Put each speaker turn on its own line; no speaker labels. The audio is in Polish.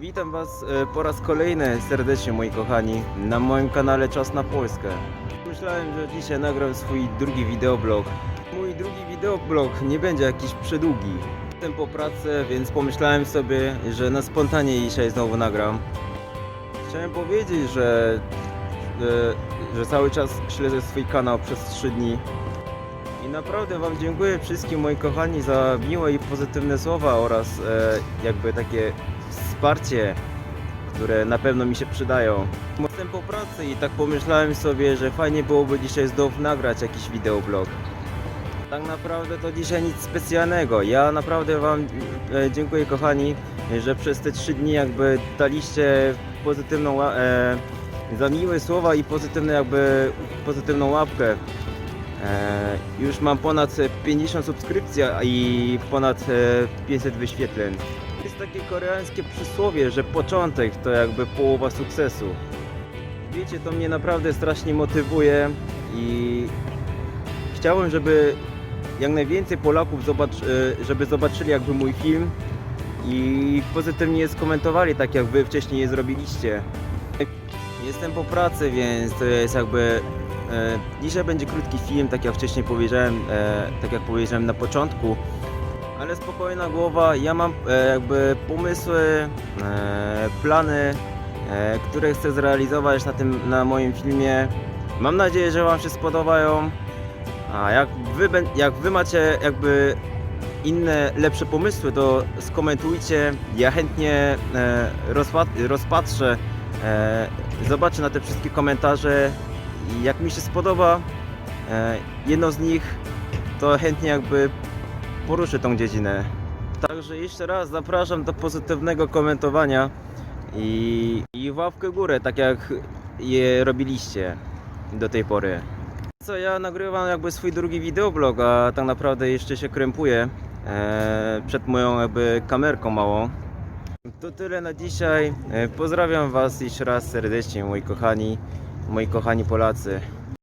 Witam Was e, po raz kolejny serdecznie moi kochani na moim kanale Czas na Polskę. Myślałem, że dzisiaj nagram swój drugi wideoblog. Mój drugi wideoblog nie będzie jakiś przedługi. Jestem po pracy, więc pomyślałem sobie, że na spontanie dzisiaj znowu nagram. Chciałem powiedzieć, że, e, że cały czas śledzę swój kanał przez 3 dni. I naprawdę Wam dziękuję wszystkim moi kochani za miłe i pozytywne słowa oraz e, jakby takie wsparcie, które na pewno mi się przydają. Jestem po pracy i tak pomyślałem sobie, że fajnie byłoby dzisiaj znów nagrać jakiś wideoblog. Tak naprawdę to dzisiaj nic specjalnego. Ja naprawdę Wam e, dziękuję kochani, że przez te trzy dni jakby daliście pozytywną e, za miłe słowa i pozytywne jakby pozytywną łapkę. E, już mam ponad 50 subskrypcji i ponad e, 500 wyświetleń. Jest takie koreańskie przysłowie, że początek to jakby połowa sukcesu. Wiecie, to mnie naprawdę strasznie motywuje i chciałem, żeby jak najwięcej Polaków e, żeby zobaczyli jakby mój film i pozytywnie skomentowali tak jak wy wcześniej je zrobiliście. Jestem po pracy, więc to jest jakby E, Dzisiaj będzie krótki film, tak jak wcześniej powiedziałem, e, tak jak powiedziałem na początku, ale spokojna głowa. Ja mam e, jakby pomysły, e, plany, e, które chcę zrealizować na tym, na moim filmie. Mam nadzieję, że Wam się spodobają. A jak wy, jak wy macie jakby inne, lepsze pomysły, to skomentujcie. Ja chętnie e, rozpat- rozpatrzę, e, zobaczę na te wszystkie komentarze i jak mi się spodoba e, jedno z nich, to chętnie jakby poruszę tą dziedzinę. Także jeszcze raz zapraszam do pozytywnego komentowania i, i łapkę górę, tak jak je robiliście do tej pory. Co, ja nagrywam jakby swój drugi wideoblog, a tak naprawdę jeszcze się krępuję e, przed moją jakby kamerką małą. To tyle na dzisiaj. E, Pozdrawiam Was jeszcze raz serdecznie, moi kochani, moi kochani Polacy.